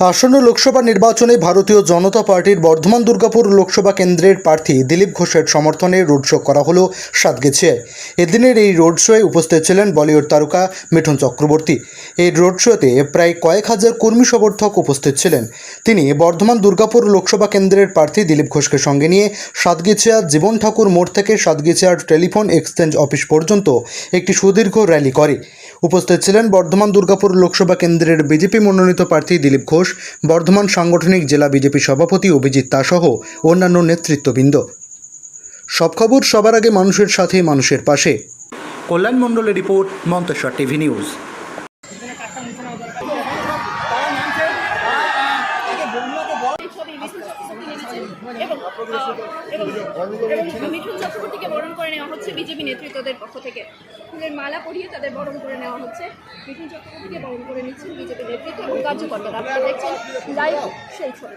আসন্ন লোকসভা নির্বাচনে ভারতীয় জনতা পার্টির বর্ধমান দুর্গাপুর লোকসভা কেন্দ্রের প্রার্থী দিলীপ ঘোষের সমর্থনে রোড শো করা হলো সাতগেছিয়ায় এদিনের এই রোড শোয়ে উপস্থিত ছিলেন বলিউড তারকা মিঠুন চক্রবর্তী। এই রোড শোতে প্রায় কয়েক হাজার কর্মী সমর্থক উপস্থিত ছিলেন। তিনি বর্ধমান দুর্গাপুর লোকসভা কেন্দ্রের প্রার্থী দিলীপ ঘোষকে সঙ্গে নিয়ে সাতগেছিয়া জীবন ঠাকুর মোড় থেকে সাতগেছিয়ার টেলিফোন এক্সচেঞ্জ অফিস পর্যন্ত একটি সুদীর্ঘ র্যালি করে। উপস্থিত ছিলেন বর্ধমান দুর্গাপুর লোকসভা কেন্দ্রের বিজেপি মনোনীত প্রার্থী দিলীপ ঘোষ। বর্ধমান সাংগঠনিক জেলা বিজেপি সভাপতি অভিজিৎ তাসহ অন্যান্য নেতৃত্ববৃন্দ। সব খবর সবার আগে মানুষের সাথে মানুষের পাশে। কল্যাণ মণ্ডলের রিপোর্ট মন্তেশ্বর টিভি নিউজ এই ছবি মিঠুন মিঠুন চক্রবর্তীকে বরণ করে নেওয়া হচ্ছে বিজেপি নেতৃত্বদের পক্ষ থেকে। ফুলের মালা পরিয়ে তাদের বরণ করে নেওয়া হচ্ছে। মিঠুন চক্রবর্তীকে বরণ করে নিচ্ছেন বিজেপি নেতৃত্ব এবং কার্যকর্তারা আপনারা দেখছেন লাইভ সেই ছবি।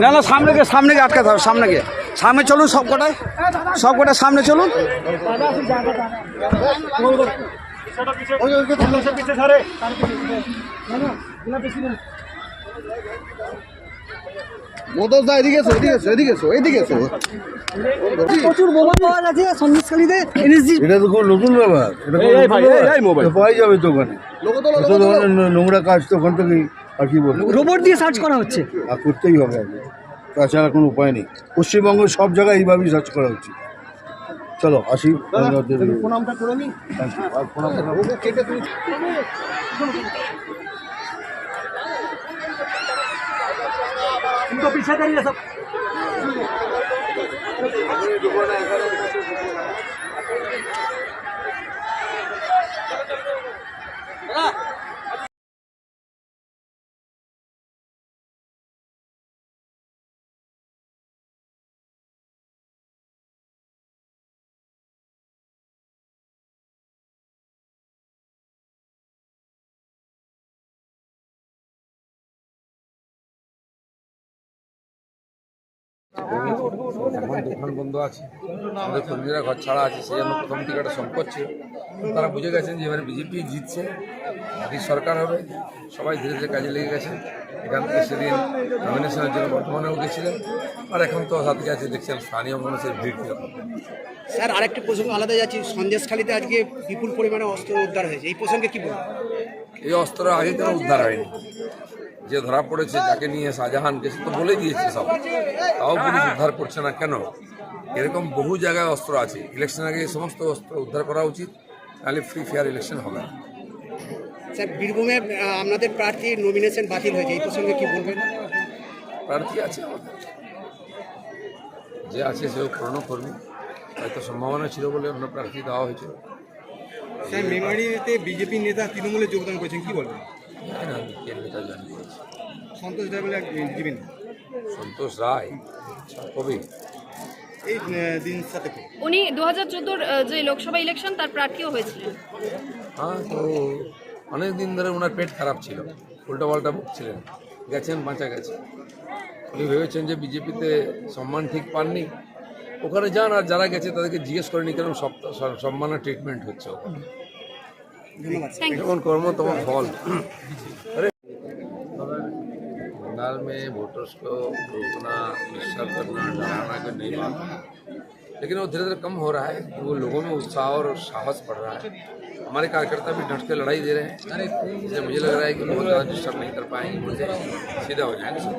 না না সামনে গিয়ে সামনে গিয়ে আটকাতে হবে সামনে গিয়ে। সামনে চলুন সব কটায়। সব কটায় সামনে চলুন। প্রচুর মোবাইল পাওয়া এটা তো নতুন ব্যাপার এটা কোনো এই নতুন ভাই, ব্যাপার? এই, এই মোবাইল। তো পাওয়াই যাবে তো ওখানে এত ধরনের ন- নোংরা কাজ তো ওখান থেকেই। আর কি বলব? রোবট দিয়ে সার্চ করা হচ্ছে। আর করতেই হবে আগে তাছাড়া কোনো উপায় নেই। পশ্চিমবঙ্গের সব জায়গায় এইভাবেই সার্চ করা হচ্ছে। চলো আসি। Yeah. এখন দোকান বন্ধ আছে। আমাদের কর্মীরা ঘর ছাড়া আছে সেই জন্য প্রথম থেকে একটা সংকট ছিল। তারা বুঝে গেছেন যে এবারে বিজেপি জিতছে এই সরকার হবে সবাই ধীরে ধীরে কাজে লেগে গেছে। এখান থেকে সেদিন নমিনেশনের জন্য বর্তমানেও গেছিলেন আর এখন তো সাথে আছে দেখছেন স্থানীয় মানুষের ভিড় কীরকম। স্যার আরেকটি প্রসঙ্গ আলাদা যাচ্ছি। সন্দেশখালীতে আজকে বিপুল পরিমাণে অস্ত্র উদ্ধার হয়েছে। এই প্রসঙ্গে কি বলবেন? এই অস্ত্র আগে কেন উদ্ধার হয়নি। যে ধরা পড়েছে যাকে নিয়ে শাহজাহানকে সে তো বলে দিয়েছে সব। তাও পুলিশ উদ্ধার করছে না কেন? এরকম বহু জায়গায় অস্ত্র আছে। ইলেকশন আগে সমস্ত অস্ত্র উদ্ধার করা উচিত তাহলে ফ্রি ফেয়ার ইলেকশন হবে না। স্যার বীরভূমে আপনাদের প্রার্থীর নমিনেশন বাতিল হয়েছে এই প্রসঙ্গে কি বলবেন? প্রার্থী আছে আমাদের। যে আছে সেও পুরনো কর্মী হয়তো সম্ভাবনা ছিল বলে অন্য প্রার্থী দেওয়া হয়েছিল। স্যার মেমারিতে বিজেপি নেতা তৃণমূলে যোগদান করেছেন কি বলবেন? করেছে। সন্তোষ রায় বলে এক সন্তোষ রায়? আচ্ছা, কবি? এই দিন সাথে উনি দু হাজার চোদ্দোর যে লোকসভা ইলেকশন তার প্রার্থীও হয়েছিলেন। হ্যাঁ তো অনেক দিন ধরে ওনার পেট খারাপ ছিল। উল্টা পাল্টা বকছিলেন গেছেন বাঁচা গেছে। উনি ভেবেছেন যে বিজেপিতে সম্মান ঠিক পাননি। ওখানে যান আর যারা গেছে তাদেরকে জিজ্ঞেস করেনি কেন সব সম্মানের ট্রিটমেন্ট হচ্ছে ওখানে। ধন্যবাদ থ্যাংক ইউ যেমন কর্ম তোমার ফল अरे बंगाल में वोटर्स को रोकना डिस्टर्ब करना डराना कोई नई बात है लेकिन वो धीरे धीरे कम हो रहा है वो लोगों में उत्साह और साहस बढ़ रहा है हमारे कार्यकर्ता भी डट के लड़ाई दे रहे हैं इसलिए मुझे लग रहा है कि बहुत ज़्यादा डिस्टर्ब नहीं कर पाएंगे मुझे सीधा हो जाएंगे सब